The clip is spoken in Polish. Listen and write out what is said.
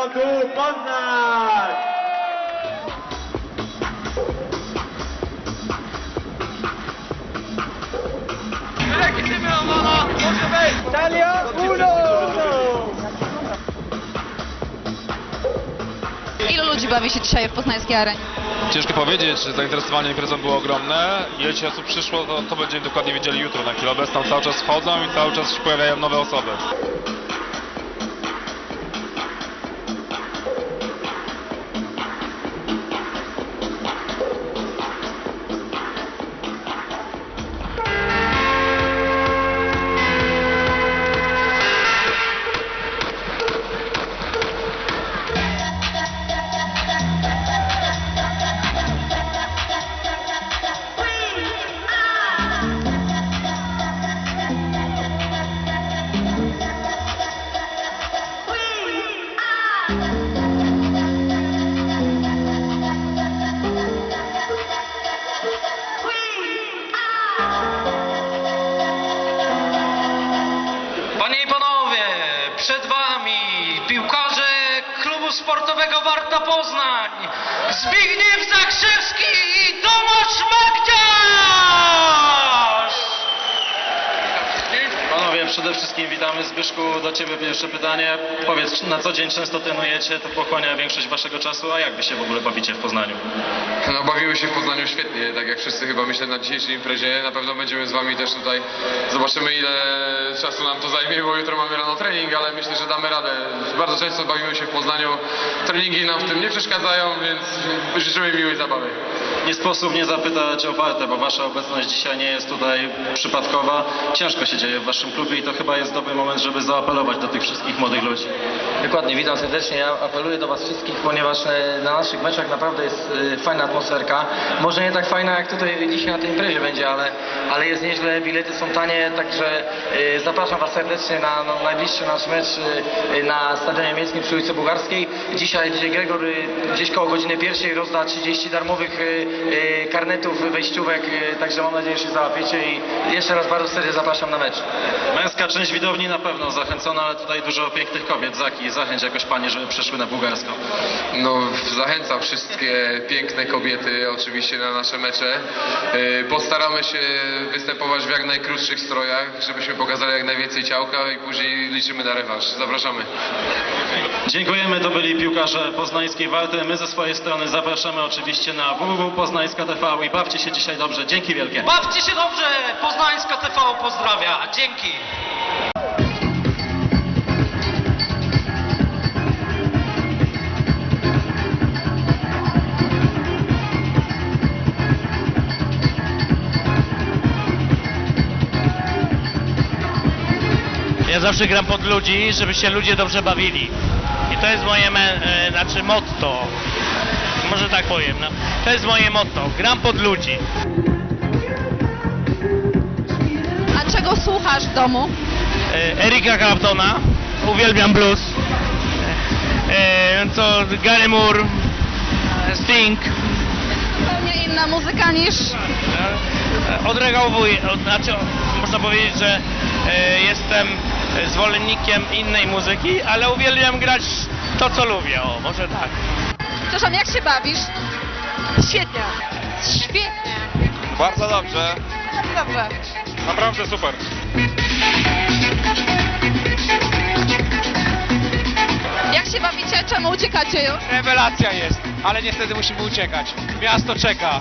Zarządu Poznań! Ilu ludzi bawi się dzisiaj w poznańskiej arenie? Ciężko powiedzieć, zainteresowanie imprezą było ogromne. Ile ci osób przyszło, to, to będziemy dokładnie wiedzieli jutro. Na chwilę obecną cały czas wchodzą i cały czas się pojawiają nowe osoby. Przed wami piłkarze klubu sportowego Warta Poznań, Zbigniew Zakrzewski wszystkim witamy. Zbyszku, do Ciebie pierwsze pytanie. Powiedz, na co dzień często trenujecie, to pochłania większość Waszego czasu, a jak Wy się w ogóle bawicie w Poznaniu? No bawimy się w Poznaniu świetnie, tak jak wszyscy chyba myślę na dzisiejszej imprezie. Na pewno będziemy z wami też tutaj. Zobaczymy ile czasu nam to zajmie, bo jutro mamy rano trening, ale myślę, że damy radę. Bardzo często bawimy się w Poznaniu. Treningi nam w tym nie przeszkadzają, więc życzymy miłej zabawy. Nie sposób nie zapytać o Wartę, bo Wasza obecność dzisiaj nie jest tutaj przypadkowa. Ciężko się dzieje w Waszym klubie i to chyba jest dobry moment, żeby zaapelować do tych wszystkich młodych ludzi. Dokładnie, witam serdecznie. Ja apeluję do Was wszystkich, ponieważ e, na naszych meczach naprawdę jest e, fajna atmosferka. Może nie tak fajna jak tutaj dzisiaj na tej imprezie będzie, ale, ale jest nieźle, bilety są tanie, także e, zapraszam Was serdecznie na no, najbliższy nasz mecz na Stadionie Miejskim przy ulicy Bułgarskiej. Dzisiaj DJ Gregor gdzieś koło godziny pierwszej rozda 30 darmowych karnetów, wejściówek, także mam nadzieję, że się załapiecie i jeszcze raz bardzo serdecznie zapraszam na mecz. Męska część widowni na pewno zachęcona, ale tutaj dużo pięknych kobiet. Zaki, zachęć jakoś Panie, żeby przyszły na bułgarską. No, zachęcam wszystkie piękne kobiety oczywiście na nasze mecze. Yy, Postaramy się występować w jak najkrótszych strojach, żebyśmy pokazali jak najwięcej ciałka i później liczymy na rewanż. Zapraszamy. Dziękujemy, to byli piłkarze poznańskiej Warty. My ze swojej strony zapraszamy oczywiście na www.poznańska TV i bawcie się dzisiaj dobrze. Dzięki wielkie. Bawcie się dobrze! Poznańska TV pozdrawia. Dzięki! Ja zawsze gram pod ludzi, żeby się ludzie dobrze bawili. I to jest moje, e, znaczy motto. Może tak powiem, no. To jest moje motto. Gram pod ludzi. Słuchasz w domu? E, Erika Claptona. Uwielbiam blues. E, co Gary Moore. Sting. Zupełnie inna muzyka niż... E, Odregałowuję, od- znaczy można powiedzieć, że e, jestem zwolennikiem innej muzyki, ale uwielbiam grać to, co lubię. O, może tak. Przepraszam, jak się bawisz? Świetnie. Świetnie. Bardzo dobrze, Dobrze. naprawdę super. Jak się bawicie? Czemu uciekacie już? Rewelacja jest, ale niestety musimy uciekać. Miasto czeka.